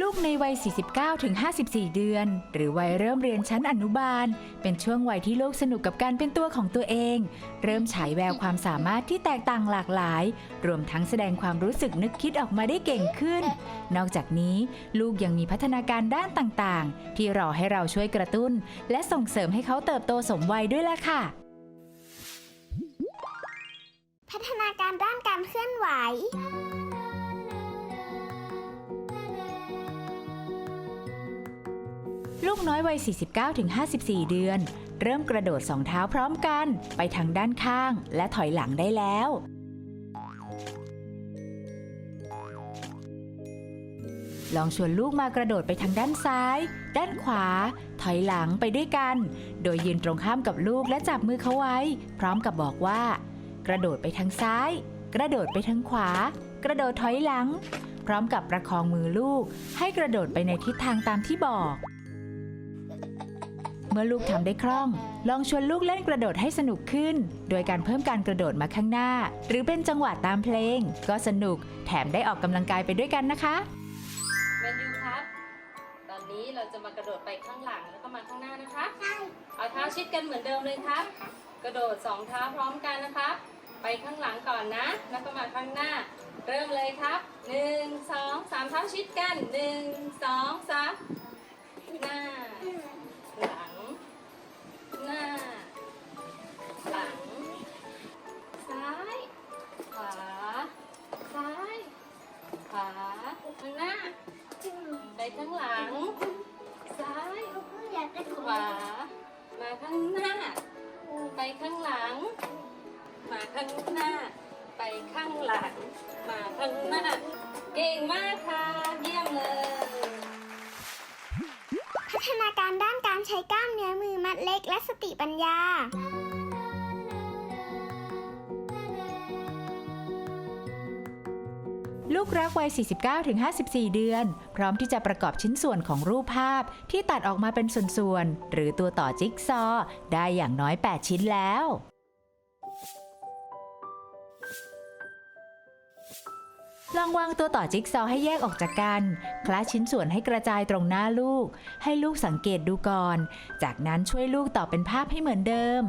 ลูกในวัย 49ถึง54 เดือน หรือวัยเริ่มเรียนชั้นอนุบาล เป็นช่วงวัยที่ลูกสนุกกับการเป็นตัวของตัวเอง เริ่มฉายแววความสามารถที่แตกต่างหลากหลาย รวมทั้งแสดงความรู้สึกนึกคิดออกมาได้เก่งขึ้น นอกจากนี้ลูกยังมีพัฒนาการด้านต่างๆ ที่รอให้เราช่วยกระตุ้น และส่งเสริมให้เขาเติบโตสมวัยด้วยล่ะค่ะ พัฒนาการด้านการเคลื่อนไหว ลูกน้อยวัย 49-54 เดือน เริ่มกระโดดสองเท้าพร้อมกัน ไปทางด้านข้างและถอยหลังได้แล้ว ลองชวนลูกมากระโดดไปทางด้านซ้าย ด้านขวา ถอยหลังไปด้วยกัน โดยยืนตรงข้ามกับลูกและจับมือเขาไว้ พร้อมกับบอกว่า กระโดดไปทางซ้าย กระโดดไปทางขวา กระโดดถอยหลังพร้อมกับประคองมือลูกให้กระโดดไปในทิศทางตามที่บอก เมื่อลูกทำได้คล่อง ลองชวนลูกเล่นกระโดดให้สนุกขึ้น โดยการเพิ่มการกระโดดมาข้างหน้า หรือเป็นจังหวะตามเพลง ก็สนุกแถมได้ออกกำลังกายไปด้วยกันนะคะแมนยูครับ ตอนนี้เราจะมากระโดดไปข้างหลังแล้วก็มาข้างหน้านะคะใช่เอาเท้าชิดกันเหมือนเดิมเลยครับ กระโดดสองเท้าพร้อมกันนะครับ ไปข้างหลังก่อนนะ แล้วก็มาข้างหน้า เริ่มเลยครับหนึ่งสองสามเท้าชิดกันหนึ่งสองสามหน้า เก่งมากค่ะ เยี่ยมเลย พัฒนาการด้านการใช้กล้ามเนื้อมือมัดเล็กและสติปัญญา ลูกรักวัย 49-54 เดือน พร้อมที่จะประกอบชิ้นส่วนของรูปภาพที่ตัดออกมาเป็นส่วนๆ หรือตัวต่อจิ๊กซอว์ได้อย่างน้อย 8 ชิ้นแล้ว ลองวางตัวต่อจิ๊กซอให้แยกออกจากกัน คละชิ้นส่วนให้กระจายตรงหน้าลูก ให้ลูกสังเกตดูก่อน จากนั้นช่วยลูกต่อเป็นภาพให้เหมือนเดิม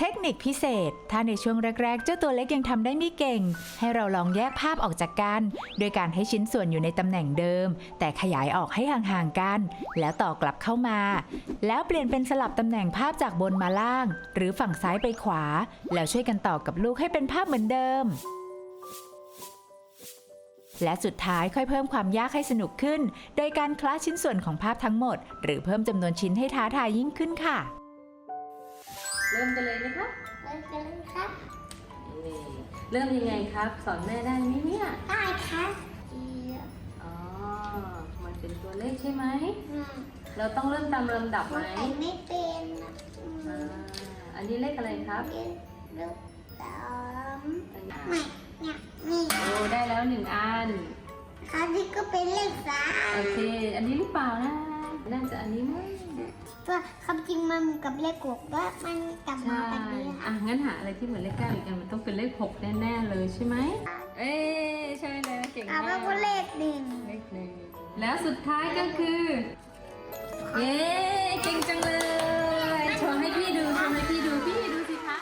เทคนิคพิเศษ ถ้าในช่วงแรก ๆ เจ้าตัวเล็กยังทำได้ไม่เก่ง ให้เราลองแยกภาพออกจากกัน โดยการให้ชิ้นส่วนอยู่ในตำแหน่งเดิม แต่ขยายออกให้ห่างๆกัน แล้วต่อกลับเข้ามา แล้วเปลี่ยนเป็นสลับตำแหน่งภาพจากบนมาล่าง หรือฝั่งซ้ายไปขวา แล้วช่วยกันต่อกับลูกให้เป็นภาพเหมือนเดิมและสุดท้ายค่อยเพิ่มความยากให้สนุกขึ้น โดยการคล้าชิ้นส่วนของภาพทั้งหมด หรือเพิ่มจำนวนชิ้นให้ท้าทายยิ่งขึ้นค่ะ เริ่มกันเลยไหมครับเริ่มกันเลยครับนี่เริ่มยังไงครับ สอนแม่ได้ไหมเนี่ย ได้ครับอ๋อ มันเป็นตัวเลขใช่ไหม อืมเราต้องเริ่มตามลำดับไหมใส่ไม่เป็นอะอือ่ามอันนี้เลขอะไรครับเดี๋ยวเดี๋ยวสามอันนี้ไม่เนี่ยนี่โอ้ได้แล้วหนึ่งอัน ครับนี่ก็เป็นเลขสามโอเค อันนี้หรือเปล่านะ น่าจะอันนี้มั้งตัวความจริงมันกับเลขหกว่ามันกลับมาใช่แบบนี้อะงั้นหาอะไรที่เหมือนเลขเก้าอีกอันมันต้องเป็นเลขหกแน่ๆเลยใช่ไหมเอ้ยใช่เลยเก่งเอามากว่าเลขหนึ่งเลขหนึ่งแล้วสุดท้ายก็คือเย้เก่งจังเลยโชว์ให้พี่ดูโชว์ให้พี่ดูพี่ดูสิคะ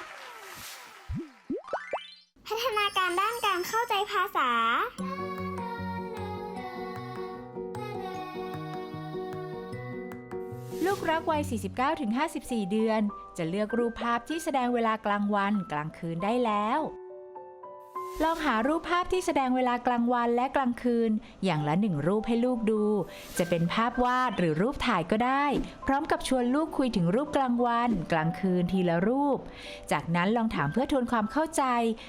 พัฒนาการด้านการเข้าใจภาษา ลูกรักวัย 49-54 เดือน จะเลือกรูปภาพที่แสดงเวลากลางวันกลางคืนได้แล้ว ลองหารูปภาพที่แสดงเวลากลางวันและกลางคืน อย่างละหนึ่งรูปให้ลูกดู จะเป็นภาพวาดหรือรูปถ่ายก็ได้ พร้อมกับชวนลูกคุยถึงรูปกลางวัน กลางคืนทีละรูป จากนั้นลองถามเพื่อทวนความเข้าใจ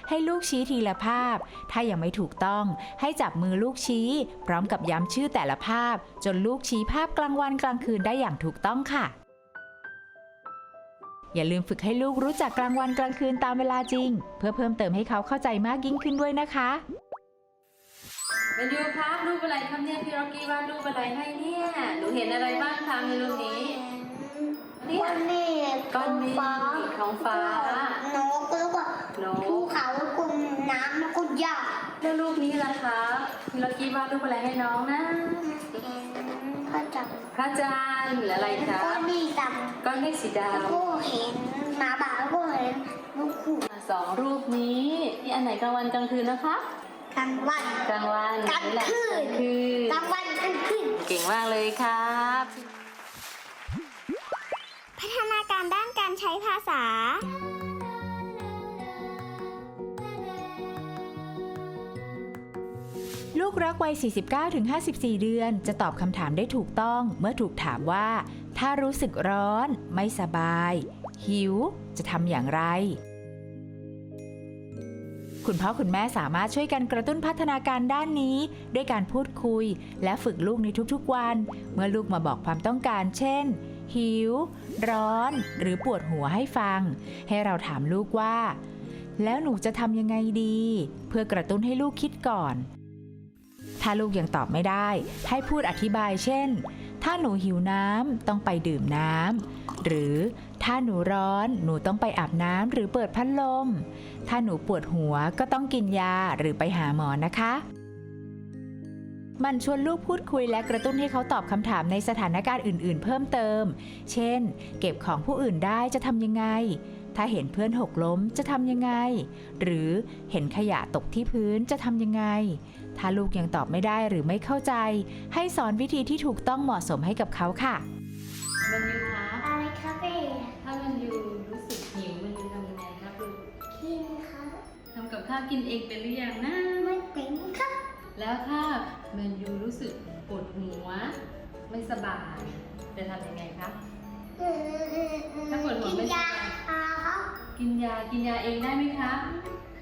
ให้ลูกชี้ทีละภาพ ถ้ายังไม่ถูกต้องให้จับมือลูกชี้ พร้อมกับย้ำชื่อแต่ละภาพ จนลูกชี้ภาพกลางวันกลางคืนได้อย่างถูกต้องค่ะ อย่าลืมฝึกให้ลูกรู้จักกลางวันกลางคืนตามเวลาจริง เพื่อเพิ่มเติมให้เขาเข้าใจมากยิ่งขึ้นด้วยนะคะเมนูครับรูปอะไรครับเนี่ยพี่ร็อกกี้วาดรูปอะไรให้เนี่ย หนูเห็นอะไรบ้างคะในรูปนี้เนี่ยก้อนเมฆก้อนเมฆท้องฟ้านกแล้วก็นภูกเขา แล้วก็น้ำแล้วก็หญ้าแล้วรูปนี้ล่ะคะพี่ลักกี้วาดรูปอะไรให้น้องนะเขาจับพระจันทร์หรืออะไรคะก็มีดก้อนเมฆสีดำแล้วก็เห็นหมาบ่าแล้วก็เห็นลูกขู่ำสองรูปนี้ที่อันไหนกลางวันกลางคืนนะคะ กลางวัน กลางวันกลางนี่แหละคืนกลางคืนกลางวันกลางคืน เก่งมากเลยครับ พัฒนาการด้านการใช้ภาษา ลูกรักวัย 49-54 เดือน จะตอบคำถามได้ถูกต้อง เมื่อถูกถามว่า ถ้ารู้สึกร้อน ไม่สบาย หิว จะทำอย่างไร คุณพ่อคุณแม่สามารถช่วยกันกระตุ้นพัฒนาการด้านนี้ ด้วยการพูดคุย และฝึกลูกในทุกๆวัน เมื่อลูกมาบอกความต้องการ เช่น หิว ร้อน หรือปวดหัวให้ฟัง ให้เราถามลูกว่า แล้วหนูจะทำยังไงดี เพื่อกระตุ้นให้ลูกคิดก่อน ถ้าลูกยังตอบไม่ได้ ให้พูดอธิบายเช่น ถ้าหนูหิวน้ำต้องไปดื่มน้ำหรือถ้าหนูร้อนหนูต้องไปอาบน้ำหรือเปิดพัดลม ถ้าหนูปวดหัวก็ต้องกินยาหรือไปหาหมอนะคะ มันชวนลูกพูดคุยและกระตุ้นให้เขาตอบคำถามในสถานการณ์อื่น ๆ เพิ่มเติม เช่น เก็บของผู้อื่นได้จะทำยังไง ถ้าเห็นเพื่อนหกล้มจะทำยังไง หรือเห็นขยะตกที่พื้นจะทำยังไง ถ้าลูกยังตอบไม่ได้หรือไม่เข้าใจ ให้สอนวิธีที่ถูกต้องเหมาะสมให้กับเขาค่ะมันยูครับอะไรครับเอ๋ถ้ามันยูรู้สึกหิวมันยูทำยังไงครับลูกกินครับทำกับข้าวกินเองเป็นหรือยังนะไม่เป็นครับ แล้วถ้ามันยูรู้สึกปวดหัว ไม่สบายจะทำยังไงครับ เออเออเออถ้าปวดหัวกินไม่สยาบายอาครับกินยากินยาเองได้ไหมครับ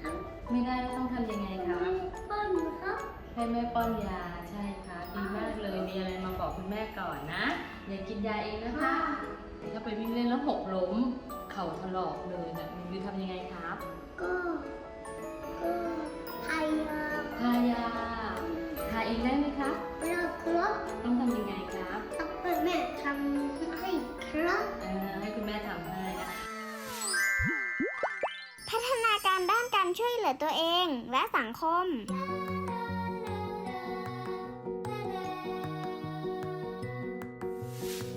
ครับไม่ได้แล้วต้องทำยังไงครับป้อนครับให้แม่ป้อนยาใช่ครับดีมากเลยมีอะไรมาบอกคุณแม่ก่อนนะ อย่ากินยาเองนะคะถ้าไปวิ่งเล่นแล้วหกล้ม เข่าถลอกเลยนะมันยูทำยังไงครับ ก็ก็ไทยาทายาทาเองได้ไหมครับแล้วครับต้องทำยังไงครับต้องเป็นแม่ทำให้ ครับเออให้คุณแม่ทำให้นะพัฒนาการด้านการช่วยเหลือตัวเองและสังคม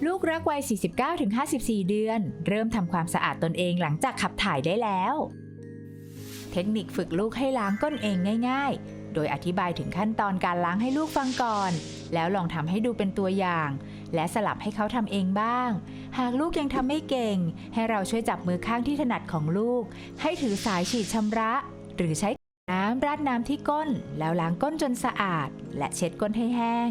ลูกรักวัย 49-54 เดือน เริ่มทำความสะอาดตนเองหลังจากขับถ่ายได้แล้ว เทคนิคฝึกลูกให้ล้างก้นเองง่ายๆ โดยอธิบายถึงขั้นตอนการล้างให้ลูกฟังก่อน แล้วลองทำให้ดูเป็นตัวอย่าง และสลับให้เขาทำเองบ้าง หากลูกยังทำไม่เก่ง ให้เราช่วยจับมือข้างที่ถนัดของลูก ให้ถือสายฉีดชำระ หรือใช้น้ำราดน้ำที่ก้น แล้วล้างก้นจนสะอาด และเช็ดก้นให้แห้ง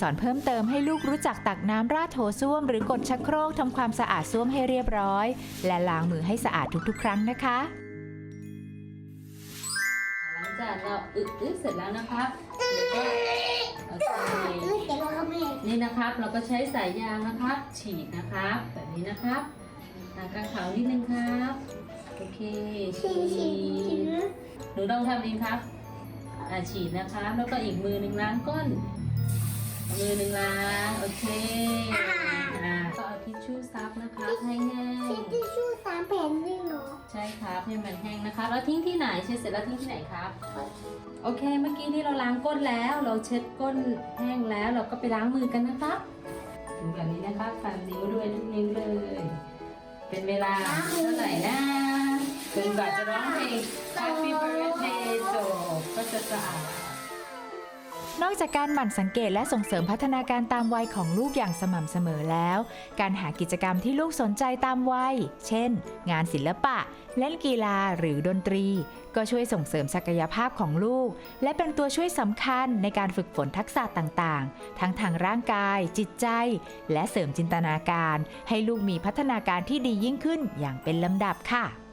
สอนเพิ่มเติมให้ลูกรู้จักตักน้ำราดโถส้วม หรือกดชักโครกทำความสะอาดส้วมให้เรียบร้อย และล้างมือให้สะอาดทุกๆ ครั้งนะคะ หลังจากเราอึอึเสร็จแล้วนะครับแล้วก็ โอเคนี่นะครับเราก็ใช้สายยางนะครับ ฉีดนะครับ แบบนี้นะครับทากางขาวนิดนึงครับโอเคฉีดหนูต้องทำเองครับอาฉีดนะครับแล้วก็อีกมือหนึ่งล้างก้น มือหนึ่งล้างโอเคอ่าก็เอาทิชชู่ซับนะครับให้แห้งทิชชู่สามแผ่นนี่หรอใช่ครับให้มันแห้งนะคะ แล้วทิ้งที่ไหนเช็ดเสร็จแล้วทิ้งที่ไหนครับ โอเค เมื่อกี้นี่เราล้างก้นแล้ว เราเช็ดก้นแห้งแล้วเราก็ไปล้างมือกันนะครับดูแบบนี้นะครับฟันนิ้วด้วยทุกนิ้วเลย เป็นเวลาเท่าไหร่นะจนกว่าจะร้องเพลง Happy Birthday จบก็จะสะอาด นอกจากการหมั่นสังเกตและส่งเสริมพัฒนาการตามวัยของลูกอย่างสม่ำเสมอแล้ว การหากิจกรรมที่ลูกสนใจตามวัย เช่น งานศิลปะ เล่นกีฬาหรือดนตรี ก็ช่วยส่งเสริมศักยภาพของลูก และเป็นตัวช่วยสำคัญในการฝึกฝนทักษะต่างๆ ทั้งทางร่างกาย จิตใจ และเสริมจินตนาการ ให้ลูกมีพัฒนาการที่ดียิ่งขึ้นอย่างเป็นลำดับค่ะ